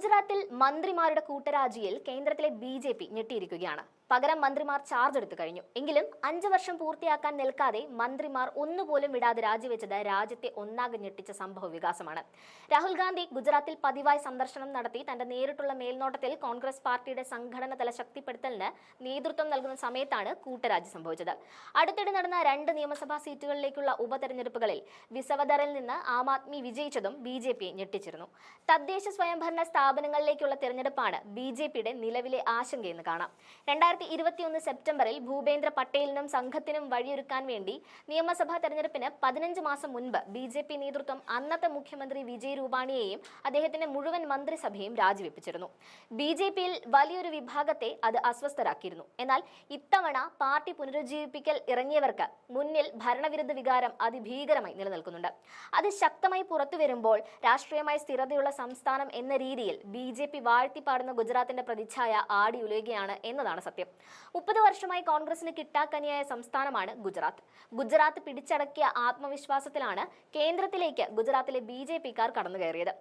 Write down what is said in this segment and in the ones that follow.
ഗുജറാത്തിൽ മന്ത്രിമാരുടെ കൂട്ടരാജിയിൽ കേന്ദ്രത്തിലെ ബി ജെ പി ഞെട്ടിയിരിക്കുകയാണ്. പകരം മന്ത്രിമാർ ചാർജ് എടുത്തു കഴിഞ്ഞു. എങ്കിലും അഞ്ചു വർഷം പൂർത്തിയാക്കാൻ നിൽക്കാതെ മന്ത്രിമാർ ഒന്നുപോലും വിടാതെ രാജിവെച്ചത് രാജ്യത്തെ ഒന്നാകെ ഞെട്ടിച്ച സംഭവ വികാസമാണ്. രാഹുൽ ഗാന്ധി ഗുജറാത്തിൽ പതിവായി സന്ദർശനം നടത്തി തന്റെ നേരിട്ടുള്ള മേൽനോട്ടത്തിൽ കോൺഗ്രസ് പാർട്ടിയുടെ സംഘടന തല ശക്തിപ്പെടുത്തലിന് നേതൃത്വം നൽകുന്ന സമയത്താണ് കൂട്ടരാജി സംഭവിച്ചത്. അടുത്തിടെ നടന്ന രണ്ട് നിയമസഭാ സീറ്റുകളിലേക്കുള്ള ഉപതെരഞ്ഞെടുപ്പുകളിൽ വിസവദറിൽ നിന്ന് ആം ആദ്മി വിജയിച്ചതും ബി ജെ പിയെ ഞെട്ടിച്ചിരുന്നു. തദ്ദേശ സ്വയംഭരണ സ്ഥാപനങ്ങളിലേക്കുള്ള തെരഞ്ഞെടുപ്പാണ് ബി ജെ പിയുടെ നിലവിലെ ആശങ്കയെന്ന് കാണാം. രണ്ടായിരത്തി ഇരുപത്തിയൊന്ന് സെപ്റ്റംബറിൽ ഭൂപേന്ദ്ര പട്ടേലിനും സംഘത്തിനും വഴിയൊരുക്കാൻ വേണ്ടി നിയമസഭാ തെരഞ്ഞെടുപ്പിന് പതിനഞ്ച് മാസം മുൻപ് ബി ജെ പി നേതൃത്വം അന്നത്തെ മുഖ്യമന്ത്രി വിജയ് രൂപാണിയെയും അദ്ദേഹത്തിന്റെ മുഴുവൻ മന്ത്രിസഭയും രാജിവെപ്പിച്ചിരുന്നു. ബി ജെ പിയിൽ വലിയൊരു വിഭാഗത്തെ അത് അസ്വസ്ഥരാക്കിയിരുന്നു. എന്നാൽ ഇത്തവണ പാർട്ടി പുനരുജ്ജീവിപ്പിക്കൽ ഇറങ്ങിയവർക്ക് മുന്നിൽ ഭരണവിരുദ്ധ വികാരം അതിഭീകരമായി നിലനിൽക്കുന്നുണ്ട്. അത് ശക്തമായി പുറത്തു വരുമ്പോൾ രാഷ്ട്രീയമായി സ്ഥിരതയുള്ള സംസ്ഥാനം എന്ന രീതിയിൽ ബി ജെ പി വാഴ്ത്തിപ്പാടുന്ന ഗുജറാത്തിന്റെ പ്രതിച്ഛായ ആടിയുലയുകയാണ് എന്നതാണ് സത്യം. മുപ്പത് വർഷമായി കോൺഗ്രസിന് കിട്ടാക്കനിയായ സംസ്ഥാനമാണ് ഗുജറാത്ത്. ഗുജറാത്ത് പിടിച്ചടക്കിയ ആത്മവിശ്വാസത്തിലാണ് കേന്ദ്രത്തിലേക്ക് ഗുജറാത്തിലെ ബി ജെ പിക്കാർ കടന്നു കയറിയത്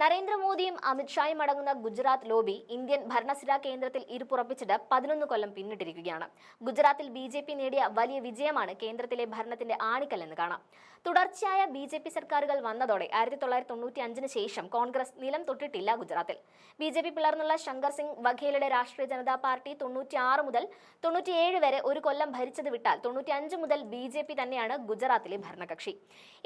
നരേന്ദ്രമോദിയും അമിത്ഷായും അടങ്ങുന്ന ഗുജറാത്ത് ലോബി ഇന്ത്യൻ ഭരണസിരാ കേന്ദ്രത്തിൽ ഇരുപ്പുറപ്പിച്ചിട്ട് പതിനൊന്ന് കൊല്ലം പിന്നിട്ടിരിക്കുകയാണ്. ഗുജറാത്തിൽ ബി ജെ പി നേടിയ വലിയ വിജയമാണ് കേന്ദ്രത്തിലെ ഭരണത്തിന്റെ ആണിക്കല്ലെന്ന് കാണാം. തുടർച്ചയായ ബി ജെ പി സർക്കാരുകൾ വന്നതോടെ ആയിരത്തി തൊള്ളായിരത്തി തൊണ്ണൂറ്റി അഞ്ചിന് ശേഷം കോൺഗ്രസ് നിലം തൊട്ടിട്ടില്ല ഗുജറാത്തിൽ. ബി ജെ പി പിളർന്നുള്ള ശങ്കർ സിംഗ് വഘേലയുടെ രാഷ്ട്രീയ ജനതാ പാർട്ടി തൊണ്ണൂറ്റിയാറ് മുതൽ തൊണ്ണൂറ്റിയേഴ് വരെ ഒരു കൊല്ലം ഭരിച്ചത് വിട്ടാൽ തൊണ്ണൂറ്റിയഞ്ച് മുതൽ ബി ജെ പി തന്നെയാണ് ഗുജറാത്തിലെ ഭരണകക്ഷി.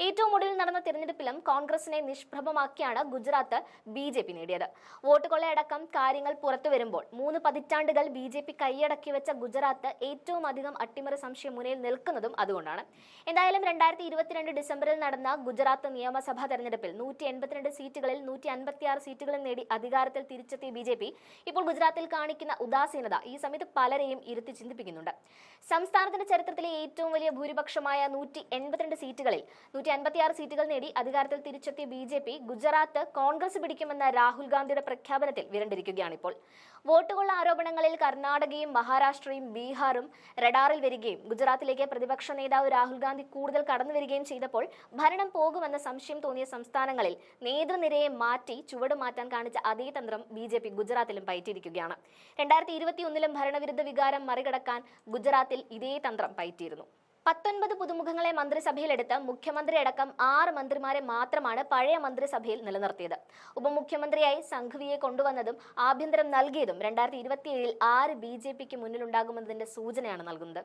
ഏറ്റവും ഒടുവിൽ നടന്ന തിരഞ്ഞെടുപ്പിലും കോൺഗ്രസിനെ നിഷ്പ്രഭമാക്കിയാണ് ഗുജറാത്ത് ബി ജെ പി നേടിയത്. വോട്ട് കൊള്ളയടക്കം കാര്യങ്ങൾ പുറത്തു വരുമ്പോൾ മൂന്ന് പതിറ്റാണ്ടുകൾ ബി ജെ പി കൈയടക്കി വെച്ച ഗുജറാത്ത് ഏറ്റവും അധികം അട്ടിമറി സംശയം മുന്നിൽ നിൽക്കുന്നതും അതുകൊണ്ടാണ്. എന്തായാലും രണ്ടായിരത്തി ഇരുപത്തിരണ്ട് ഡിസംബറിൽ നടന്ന ഗുജറാത്ത് നിയമസഭാ തെരഞ്ഞെടുപ്പിൽ നൂറ്റി എൺപത്തിരണ്ട് സീറ്റുകളിൽ നൂറ്റി അൻപത്തിയാറ് സീറ്റുകളും നേടി അധികാരത്തിൽ തിരിച്ചെത്തിയ ബി ജെ പി ഇപ്പോൾ ഗുജറാത്തിൽ കാണിക്കുന്ന ഉദാസീനത ഈ സമയത്ത് പലരെയും ഇരുത്തി ചിന്തിപ്പിക്കുന്നുണ്ട്. സംസ്ഥാനത്തിന്റെ ചരിത്രത്തിലെ ഏറ്റവും വലിയ ഭൂരിപക്ഷമായ നൂറ്റി എൺപത്തിരണ്ട് സീറ്റുകളിൽ നൂറ്റി അൻപത്തിയാറ് സീറ്റുകൾ നേടി അധികാരത്തിൽ തിരിച്ചെത്തിയ B J P Gujarat Congress പിടിക്കുമെന്ന Rahul ഗാന്ധിയുടെ പ്രഖ്യാപനത്തിൽ വിരണ്ടിരിക്കുകയാണിപ്പോൾ വോട്ടുകൊള്ള ആരോപണങ്ങളിൽ കർണാടകയും മഹാരാഷ്ട്രയും ബീഹാറും റഡാറിൽ വരികയും ഗുജറാത്തിലേക്ക് പ്രതിപക്ഷ നേതാവ് രാഹുൽ ഗാന്ധി കൂടുതൽ കടന്നു വരികയും ചെയ്തപ്പോൾ ഭരണം പോകുമെന്ന സംശയം തോന്നിയ സംസ്ഥാനങ്ങളിൽ നേതൃനിരയെ മാറ്റി ചുവട് മാറ്റാൻ കാണിച്ച അതേ തന്ത്രം ബി ജെ പി ഗുജറാത്തിലും പയറ്റിയിരിക്കുകയാണ്. രണ്ടായിരത്തി ഇരുപത്തിയൊന്നിലും ഭരണവിരുദ്ധ വികാരം മറികടക്കാൻ ഗുജറാത്തിൽ ഇതേ തന്ത്രം പയറ്റിയിരുന്നു. പത്തൊൻപത് പുതുമുഖങ്ങളെ മന്ത്രിസഭയിലെടുത്ത് മുഖ്യമന്ത്രി അടക്കം ആറ് മന്ത്രിമാരെ മാത്രമാണ് പഴയ മന്ത്രിസഭയിൽ നിലനിർത്തിയത്. ഉപമുഖ്യമന്ത്രിയായി സംഘവിയെ കൊണ്ടുവന്നതും ആഭ്യന്തരം നൽകിയതും രണ്ടായിരത്തി ഇരുപത്തിയേഴിൽ ആര് ബി ജെ പിക്ക് മുന്നിലുണ്ടാകുമെന്നതിന്റെ സൂചനയാണ് നൽകുന്നത്.